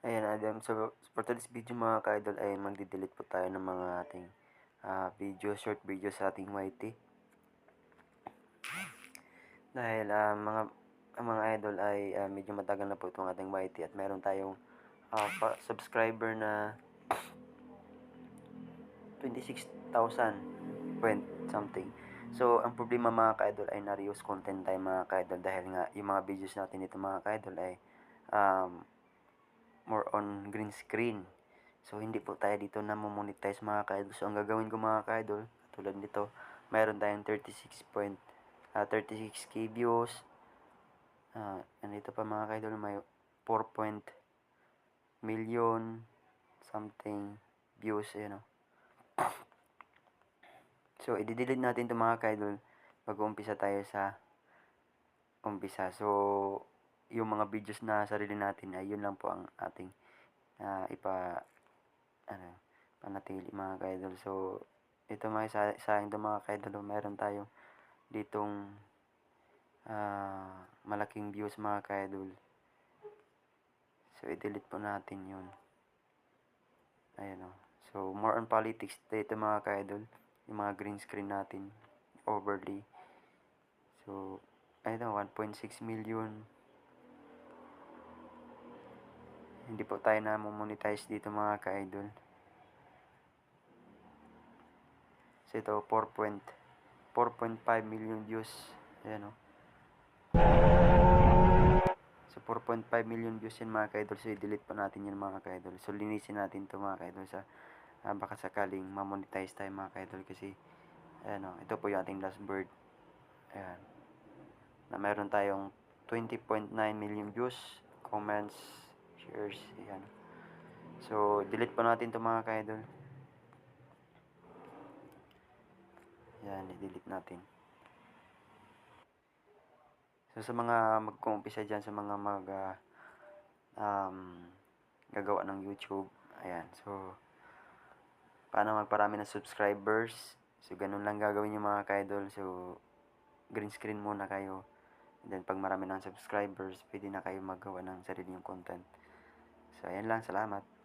Ayan, Adam. So, for today's video mga ka-idol ay magdi-delete po tayo ng mga ating ah, video, short video sa ating YT. Dahil ah, mga ang mga idol ay ah, medyo matagal na po itong ating YT at meron tayong pa- subscriber na 26,000 point something. So, ang problema mga ka-idol ay na-reuse content tayo mga ka-idol dahil nga yung mga videos natin dito mga ka-idol ay um, more on green screen. So, hindi po tayo dito na monetize mga ka-idol. So, ang gagawin ko mga ka-idol, tulad nito, mayroon tayong 36 point, ah, 36k views. Ah, and ito pa mga ka-idol, may 4 point million something views, you know. So, i-delete natin ito mga ka-idol pag umpisa tayo sa umpisa. So, yung mga videos na sarili natin ay yun lang po ang ating ah, ipa ano, panatili mga ka-idol. So, ito mga sa, sa mga ka-idol, meron tayong ditong ah, malaking views mga ka-idol. So, i-delete po natin yun. Ayan o. So, more on politics dito mga ka-idol. Yung mga green screen natin. Overlay. So, ayun o, 1.6 million. Hindi po tayo na monetize dito mga ka-idol. So, ito, 4 point, 4.5 million views. Ayan o. So, 4.5 million views yun mga ka-idol. So, i-delete po natin yun mga ka-idol. So, linisin natin to mga ka-idol sa ah, baka sakaling ma-monetize tayo mga ka-idol kasi ayan o, ito po yung ating last bird. Ayan. Na meron tayong 20.9 million views, comments, shares, ayan. So, delete po natin to mga ka-idol. Yan, i-delete natin. So, sa mga mag-uumpisa dyan, sa mga mag, ah, um, gagawa ng YouTube, ayan. So, paano magparami ng subscribers? So, ganun lang gagawin yung mga ka-idol. So, green screen muna kayo. And then, pag marami ng subscribers, pwede na kayo magawa ng sarili yung content. So, ayan lang. Salamat.